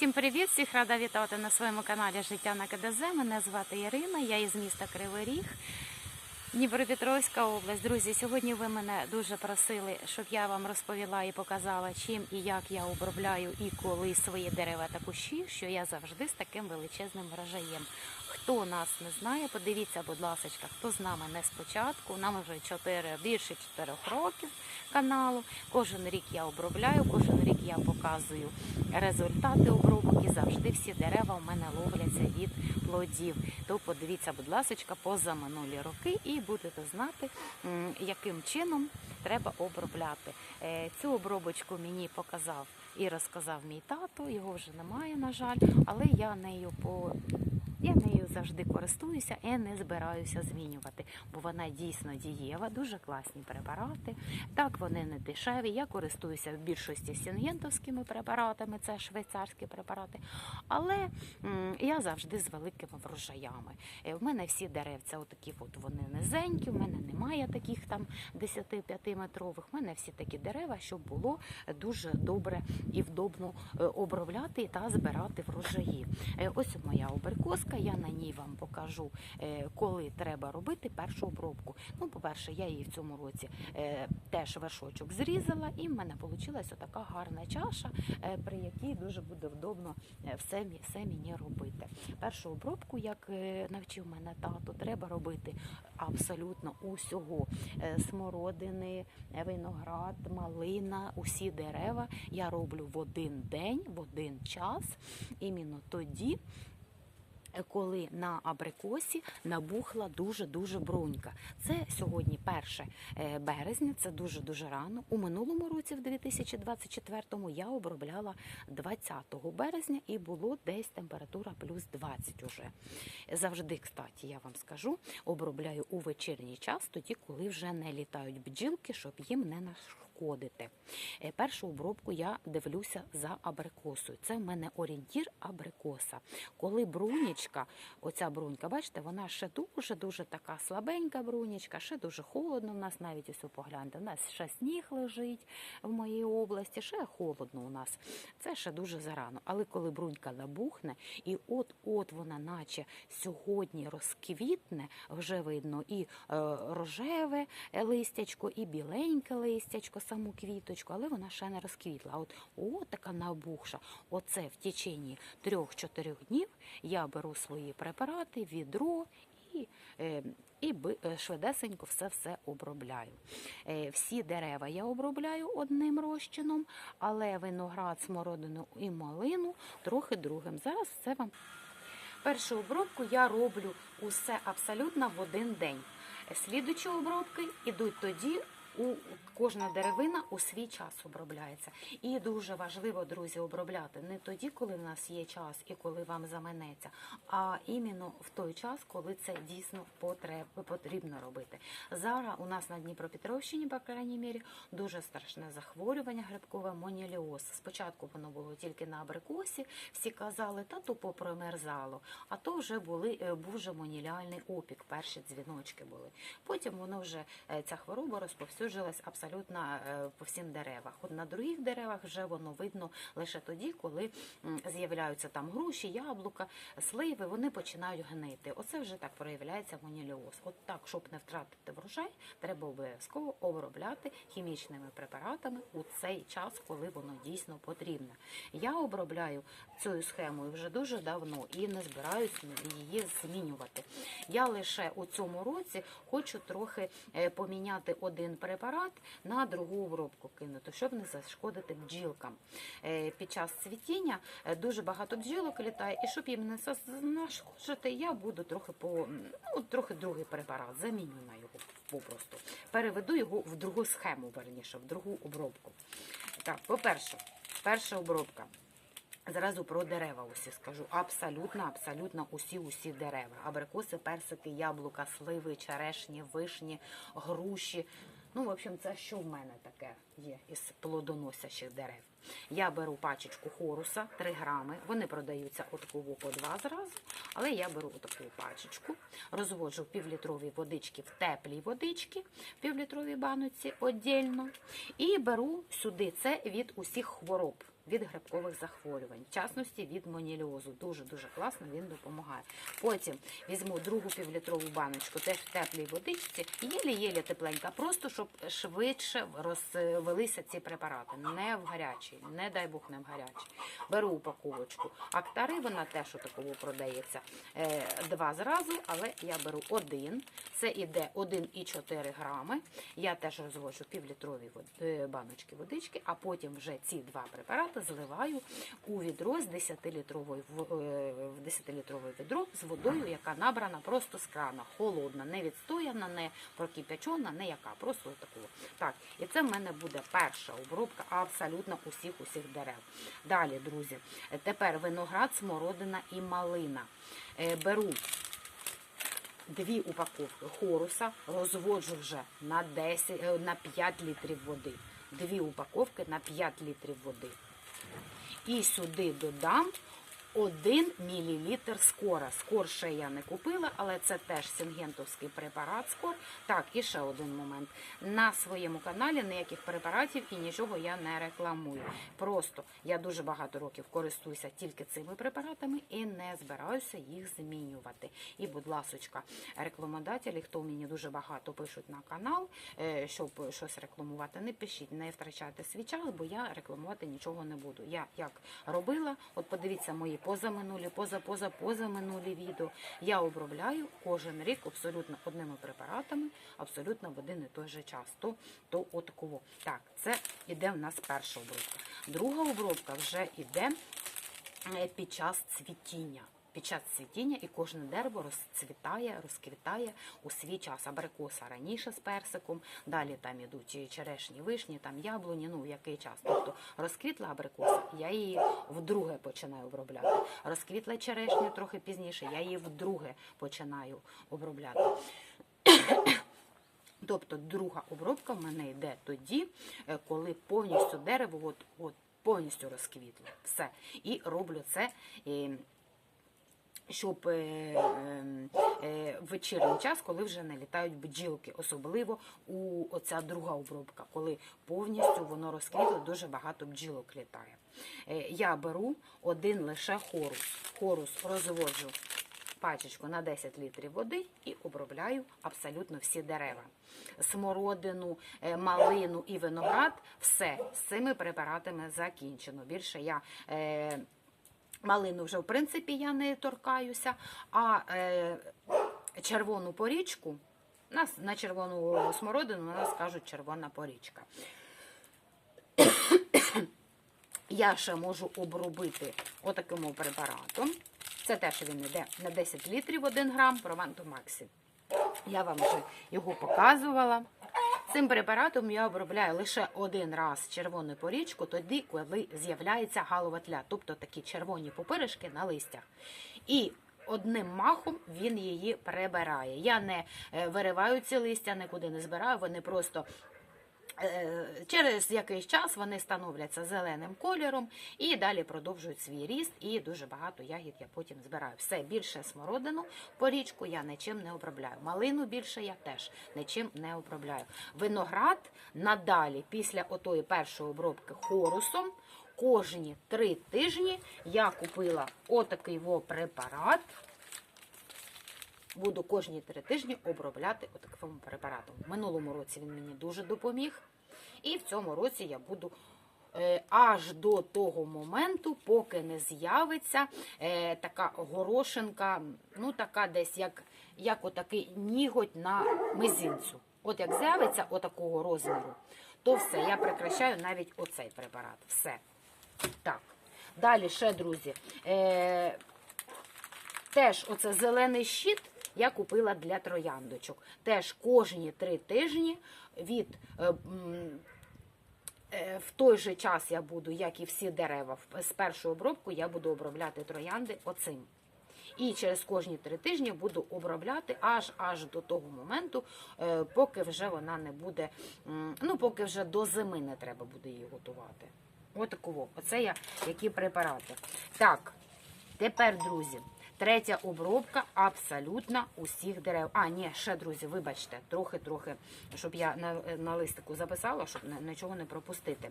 Всім привіт! Всіх рада вітати на своєму каналі Життя на КДЗ. Мене звати Ірина, я із міста Кривий Ріг, Дніпропетровська область. Друзі, сьогодні ви мене дуже просили, щоб я вам розповіла і показала, чим і як я обробляю і коли свої дерева та кущі, що я завжди з таким величезним врожаєм. Хто нас не знає, подивіться, будь ласка, хто з нами не спочатку. Нам вже 4, більше 4 років каналу. Кожен рік я обробляю, кожен рік я показую результати обробок і завжди всі дерева в мене ловляться від плодів. То подивіться, будь ласка, поза минулі роки і будете знати, яким чином треба обробляти. Е, Цю обробочку мені показав і розказав мій тато. Його вже немає, на жаль, але я нею по я нею завжди користуюся і не збираюся змінювати, бо вона дійсно дієва, дуже класні препарати. Так, вони не дешеві. Я користуюся в більшості сінгентовськими препаратами, це швейцарські препарати. Але я завжди з великими врожаями. Е, В мене всі деревця, отакі от вони низенькі, в мене немає таких там 10-5 метрових. В мене всі такі дерева, щоб було дуже добре і вдобно е, обробляти та збирати врожаї. Е, Ось моя оберкоска, я на ній вам покажу, е, коли треба робити першу обробку. Ну, по-перше, я її в цьому році е, теж вершочок зрізала, і в мене вийшла така гарна чаша, е, при якій дуже буде вдобно все, все мені робити. Першу обробку, як навчив мене тато, треба робити абсолютно усього. Смородини, виноград, малина, усі дерева я роблю в один день, в один час. Іменно тоді, коли на абрикосі набухла дуже-дуже брунька. Це сьогодні 1 е, березня, це дуже-дуже рано. У минулому році, в 2024-му, я обробляла 20 березня і було десь температура плюс 20 уже. Завжди, кстати, я вам скажу, обробляю у вечірній час, тоді, коли вже не літають бджілки, щоб їм не нашкодити. Е, Першу обробку я дивлюся за абрикосою. Це в мене орієнтір абрикоса. Коли брунічка, оця брунька, бачите, вона ще дуже-дуже така слабенька брунічка, ще дуже холодно. У нас навіть ось погляньте, у нас ще сніг лежить в моїй області, ще холодно у нас. Це ще дуже зарано. Але коли брунька набухне, і от-от вона, наче сьогодні розквітне, вже видно і е, рожеве листячко, і біленьке листячко, саму квіточку, але вона ще не розквітла. А От, от така набухша. Оце в течение трьох-чотирьох днів я беру свої препарати, відро і, е, і е, швидесенько все-все обробляю. Е, Всі дерева я обробляю одним розчином, але виноград, смородину і малину трохи другим. Зараз все вам Першу обробку я роблю усе абсолютно в один день. Слідучі обробки йдуть тоді. У кожна деревина у свій час обробляється, і дуже важливо, друзі, обробляти не тоді, коли в нас є час і коли вам заманеться, а іменно в той час, коли це дійсно потрібно робити. Зараз у нас на Дніпропетровщині, по крайній мірі, дуже страшне захворювання грибкове моніліоз. Спочатку воно було тільки на абрикосі, всі казали, та то попромерзало. А то вже були е, був моніліальний опік, перші дзвіночки були. Потім воно вже е, ця хвороба розповсюджилась абсолютно е, по всім деревах. От на других деревах вже воно видно лише тоді, коли з'являються там груші, яблука, сливи, вони починають гнити. Оце вже так проявляється моніліоз. От так, щоб не втратити врожай, треба обов'язково обробляти хімічними препаратами у цей час, коли воно дійсно потрібне. Я обробляю цю схемою вже дуже давно і не збираюсь її змінювати. Я лише у цьому році хочу трохи е, поміняти один препарат на другу обробку кинути, щоб не зашкодити бджілкам. Е, Під час цвітіння е, дуже багато бджілок літає, і щоб їм не зас- я буду трохи по ну, трохи другий препарат, заміню на його попросту. Переведу його в другу схему, верніше, в другу обробку. Так, по-перше, перша обробка. Зразу про дерева усі скажу. Абсолютно, абсолютно усі усі дерева. Абрикоси, персики, яблука, сливи, черешні, вишні, груші. Ну, в общем, це що в мене таке є із плодоносящих дерев. Я беру пачечку хоруса 3 грами. Вони продаються отаково по два зразу, але я беру таку пачечку, розводжу в півлітровій водички в теплій водички, в півлітровій баночці віддільно. І беру сюди це від усіх хвороб від грибкових захворювань, в частності від моніліозу. Дуже дуже класно він допомагає. Потім візьму другу півлітрову баночку, теж в теплій водичці, єлі-єлі тепленька, просто щоб швидше розвелися ці препарати. Не в гарячій, не дай Бог не в гарячій. Беру упаковочку. Актари вона теж такого продається е, два зразу, але я беру один. Це іде 1,4 грами. Я теж розводжу півлітрові е, баночки водички, а потім вже ці два препарати зливаю у відро з 10-літрової в, е, 10-літрове відро з водою, яка набрана просто з крана, холодна, не відстояна, не прокипячена, не яка, просто такого. Так, і це в мене буде перша обробка абсолютно усіх усіх дерев. Далі, друзі, тепер виноград, смородина і малина. Е, Беру дві упаковки хоруса, розводжу вже на 10, е, на 5 літрів води. Дві упаковки на 5 літрів води. І сюди додам 1 мл скора. Скор ще я не купила, але це теж сингентовський препарат скор. Так, і ще один момент. На своєму каналі ніяких препаратів і нічого я не рекламую. Просто я дуже багато років користуюся тільки цими препаратами і не збираюся їх змінювати. І, будь ласочка, рекламодателі, хто мені дуже багато пишуть на канал, е, щоб щось рекламувати, не пишіть, не втрачайте свій час, бо я рекламувати нічого не буду. Я як робила, от подивіться мої позаминулі, поза поза позаминулі відео. Я обробляю кожен рік абсолютно одними препаратами, абсолютно в один і той же час. То, то от кого. Так, це іде в нас перша обробка. Друга обробка вже іде е, під час цвітіння. Під час цвітіння і кожне дерево розцвітає, розквітає у свій час. Абрикоса раніше з персиком, далі там ідуть черешні, вишні, там яблуні, ну в який час. Тобто розквітла абрикоса, я її вдруге починаю обробляти. Розквітла черешня трохи пізніше, я її вдруге починаю обробляти. Тобто друга обробка в мене йде тоді, е, коли повністю дерево от, от, повністю розквітло. Все. І роблю це. Е, щоб е, е, е, в вечірній час, коли вже не літають бджілки, особливо у оця друга обробка, коли повністю воно розквітло, дуже багато бджілок літає. Е, я беру один лише хорус. Хорус розводжу пачечку на 10 літрів води і обробляю абсолютно всі дерева. Смородину, е, малину і виноград все з цими препаратами закінчено. Більше я. Малину вже в принципі я не торкаюся, а е, червону порічку, нас на червону смородину у нас кажуть червона порічка. Я ще можу обробити отаким препаратом. Це теж він йде на 10 літрів 1 грам Прованто Максі. Я вам вже його показувала. Цим препаратом я обробляю лише один раз червону порічку, тоді, коли з'являється галова тля, тобто такі червоні пупиришки на листях. І одним махом він її прибирає. Я не е, вириваю ці листя, нікуди не збираю, вони просто. Е, Через якийсь час вони становляться зеленим кольором і далі продовжують свій ріст, і дуже багато ягід я потім збираю. Все більше смородину порічку я нічим не обробляю. Малину більше я теж нічим не обробляю. Виноград надалі, після отої першої обробки хорусом, кожні три тижні я купила отакий препарат. Буду кожні три тижні обробляти отаким препаратом. В минулому році він мені дуже допоміг. І в цьому році я буду е, аж до того моменту, поки не з'явиться е, така горошинка, ну така десь як, як отакий ніготь на мизинцю. От як з'явиться отакого розміру, то все, я прекращаю навіть оцей препарат. Все. Так. Далі ще, друзі, е, Теж оце зелений щит я купила для трояндочок. Теж кожні три тижні від е, е, в той же час я буду, як і всі дерева, з першої обробку я буду обробляти троянди оцим. І через кожні три тижні буду обробляти аж аж до того моменту, е, поки вже вона не буде, ну поки вже до зими не треба буде її готувати. Отаково. Оце я які препарати. Так, тепер, друзі, третя обробка абсолютно усіх дерев. А, ні, ще, друзі, вибачте, трохи-трохи, щоб я на, на листику записала, щоб нічого не пропустити.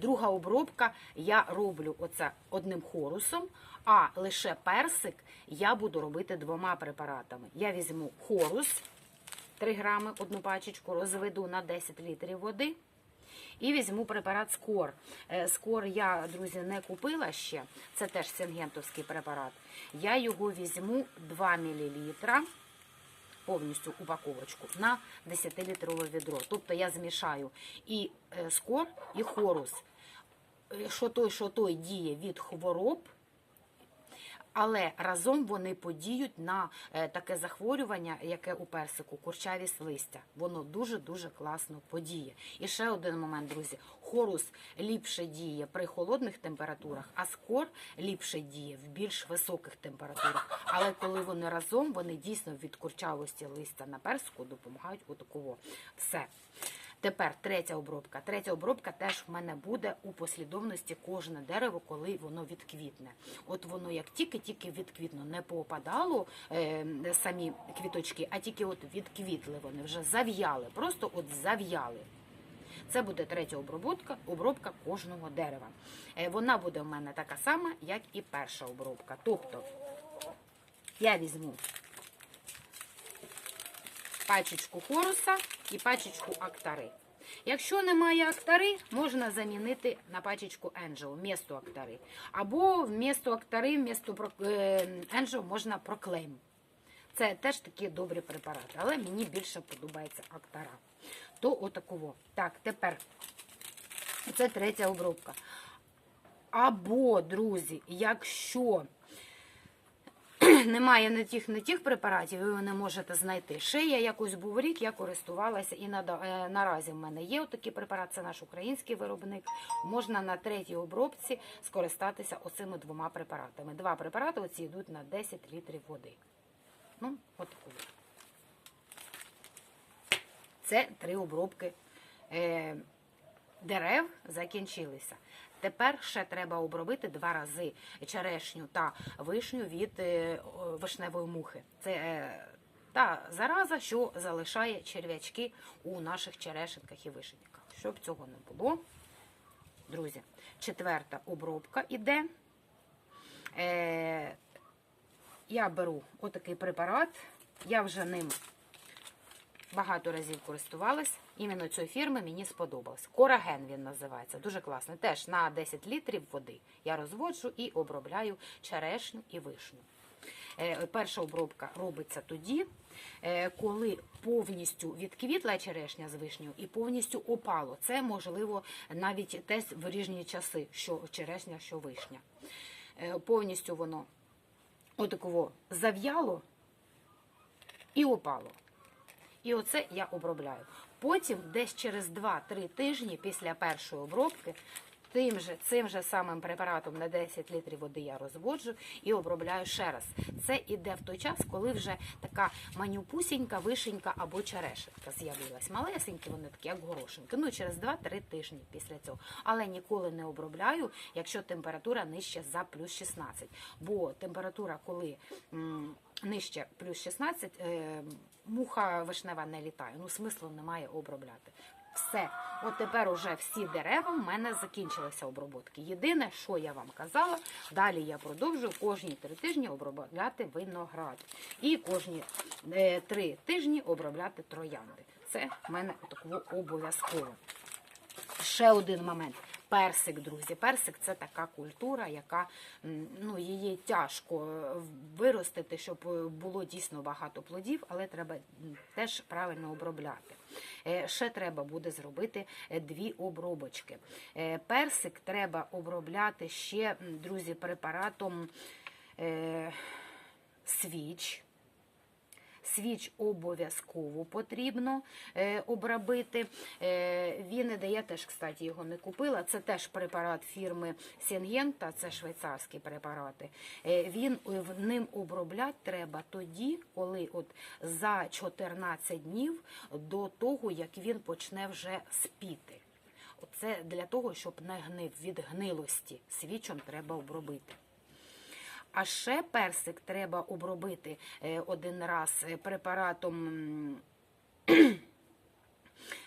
Друга обробка я роблю оце одним хорусом, а лише персик я буду робити двома препаратами. Я візьму хорус 3 грами, одну пачечку, розведу на 10 літрів води. І візьму препарат Скор. Е, Скор я, друзі, не купила ще. Це теж сингентовський препарат. Я його візьму 2 мл повністю упаковочку на 10-літрове відро. Тобто я змішаю і е, скор, і хорус. Е, Що той, що той діє від хвороб, але разом вони подіють на е, таке захворювання, яке у персику, курчавість листя. Воно дуже-дуже класно подіє. І ще один момент, друзі. Хорус ліпше діє при холодних температурах, а скор ліпше діє в більш високих температурах. Але коли вони разом, вони дійсно від курчавості листя на персику допомагають у отаково. Все. Тепер третя обробка. Третя обробка теж в мене буде у послідовності кожне дерево, коли воно відквітне. От воно як тільки-тільки відквітно, не поопадало е, самі квіточки, а тільки от відквітли вони вже зав'яли, просто от зав'яли. Це буде третя обробка, обробка кожного дерева. Е, Вона буде в мене така сама, як і перша обробка. Тобто я візьму пачечку хоруса і пачечку актари. Якщо немає актари, можна замінити на пачечку Енджел вмісто актари. Або вмісто актари, вмісто Енджел можна проклейм. Це теж такі добрі препарати, але мені більше подобається актара. То отаково. Так, тепер це третя обробка. Або, друзі, якщо немає не тих, не тих препаратів, ви не можете знайти. Ще я якось був рік, я користувалася і е, наразі в мене є отакий препарат, це наш український виробник. Можна на третій обробці скористатися оцими двома препаратами. Два препарати оці йдуть на 10 літрів води. Ну, от таку. Це три обробки е, дерев закінчилися. Тепер ще треба обробити два рази черешню та вишню від е, вишневої мухи. Це е, та зараза, що залишає черв'ячки у наших черешенках і вишеньках. Щоб цього не було, друзі, четверта обробка іде. Е, я беру отакий препарат, я вже ним багато разів користувалась. Іменно цієї фірми мені сподобався. Кораген він називається. Дуже класний. Теж на 10 літрів води я розводжу і обробляю черешню і вишню. Е, Перша обробка робиться тоді, е, коли повністю відквітла черешня з вишнею і повністю опало. Це можливо навіть десь в різні часи, що черешня, що вишня. Е, Повністю воно отаково зав'яло і опало. І оце я обробляю. Потім, десь через 2-3 тижні після першої обробки, тим же, цим же самим препаратом на 10 літрів води я розводжу і обробляю ще раз. Це іде в той час, коли вже така манюпусінька, вишенька або черешенка з'явилась. Малесенькі вони такі, як горошинки. Ну, через 2-3 тижні після цього. Але ніколи не обробляю, якщо температура нижче за плюс 16. Бо температура, коли м, нижче плюс 16, е, муха вишнева не літає. Ну, смислу немає обробляти. Все, от тепер уже всі дерева в мене закінчилися оброботки. Єдине, що я вам казала, далі я продовжую кожні три тижні обробляти виноград. І кожні е, три тижні обробляти троянди. Це в мене обов'язково. Ще один момент. Персик, друзі. Персик це така культура, яка ну, її тяжко е, виростити, щоб е, було дійсно багато плодів, але треба теж правильно обробляти. Е, Ще треба буде зробити дві обробочки. Персик треба обробляти ще, друзі, препаратом свіч. Свіч обов'язково потрібно е, обробити. Е, він іде, я теж, кстати, його не купила. Це теж препарат фірми Сінгента, це швейцарські препарати. Е, він ним обробляти треба тоді, коли от за 14 днів до того, як він почне вже спіти. Оце для того, щоб не гнив від гнилості. Свічом треба обробити. А ще персик треба обробити е, один раз е, препаратом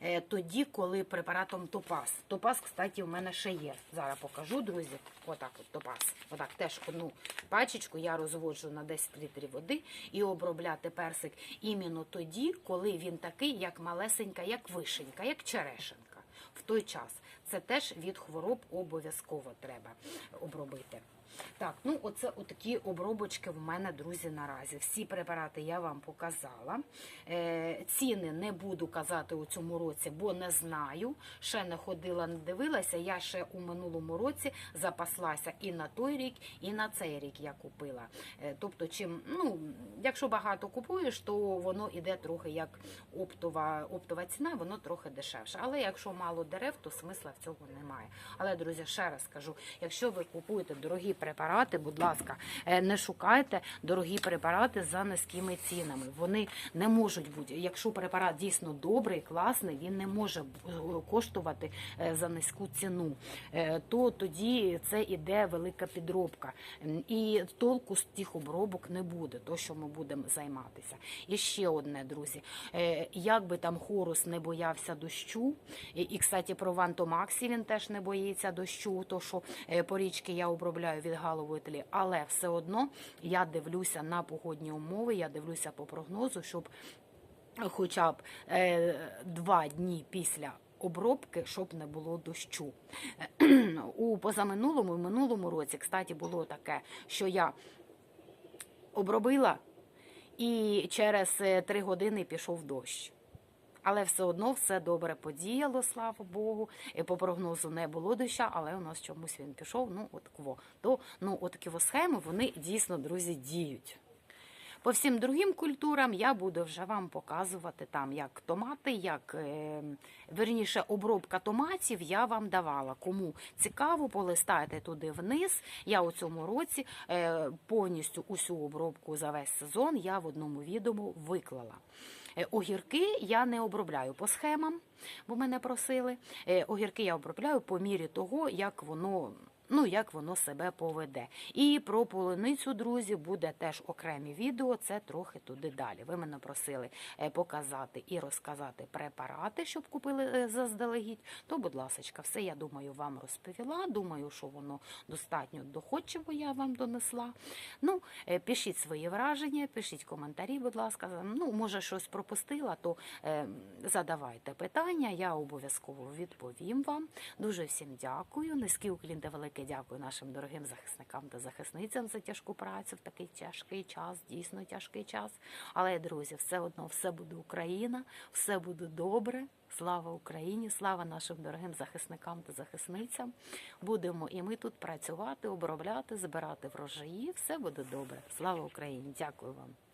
е, тоді, коли препаратом топаз. Топаз, кстати, у мене ще є. Зараз покажу, друзі. Отак от топаз. Отак теж одну пачечку я розводжу на 10 літрів води і обробляти персик іменно тоді, коли він такий, як малесенька, як вишенька, як черешенка. В той час. Це теж від хвороб обов'язково треба обробити. Так, ну оце отакі обробочки в мене, друзі, наразі. Всі препарати я вам показала. Е, ціни не буду казати у цьому році, бо не знаю. Ще не ходила, не дивилася. Я ще у минулому році запаслася і на той рік, і на цей рік я купила. Е, тобто, чим, ну, якщо багато купуєш, то воно іде трохи як оптова, оптова ціна, воно трохи дешевше. Але якщо мало дерев, то смисла в цього немає. Але, друзі, ще раз скажу: якщо ви купуєте дорогі препарати, будь ласка, е, не шукайте дорогі препарати за низькими цінами. Вони не можуть бути. Якщо препарат дійсно добрий, класний, він не може е, коштувати е, за низьку ціну. То тоді це іде велика підробка. І толку з тих обробок не буде, то що ми будемо займатися. І ще одне, друзі. Як би там хорус не боявся дощу, і, кстати, про Вантомаксі він теж не боїться дощу, то що по річки я обробляю від тлі, але все одно я дивлюся на погодні умови, я дивлюся по прогнозу, щоб хоча б е, два дні після. Обробки, щоб не було дощу. У позаминулому і минулому році, кстати, було таке, що я обробила і через е, три години пішов дощ. Але все одно все добре подіяло, слава Богу. І по прогнозу не було доща, але у нас чомусь він пішов. Ну, от кво. То ну, от такі схеми вони дійсно, друзі, діють. По всім другим культурам я буду вже вам показувати там, як томати, як е, верніше обробка томатів я вам давала. Кому цікаво, полистайте туди вниз. Я у цьому році е, повністю усю обробку за весь сезон я в одному відео виклала. Е, Огірки я не обробляю по схемам, бо мене просили. Огірки я обробляю по мірі того, як воно. Ну, як воно себе поведе. І про полуницю, друзі, буде теж окремі відео, це трохи туди далі. Ви мене просили е, показати і розказати препарати, щоб купили е, заздалегідь. То, будь ласка, все я думаю, вам розповіла. Думаю, що воно достатньо доходчиво я вам донесла. Ну, е, пишіть свої враження, пишіть коментарі, будь ласка. Ну, може, щось пропустила, то задавайте питання, я обов'язково відповім вам. Дуже всім дякую. Низький уклін та велике дякую нашим дорогим захисникам та захисницям за тяжку працю в такий тяжкий час, дійсно тяжкий час. Але, друзі, все одно все буде Україна, все буде добре. Слава Україні, слава нашим дорогим захисникам та захисницям. Будемо і ми тут працювати, обробляти, збирати врожаї. Все буде добре. Слава Україні! Дякую вам.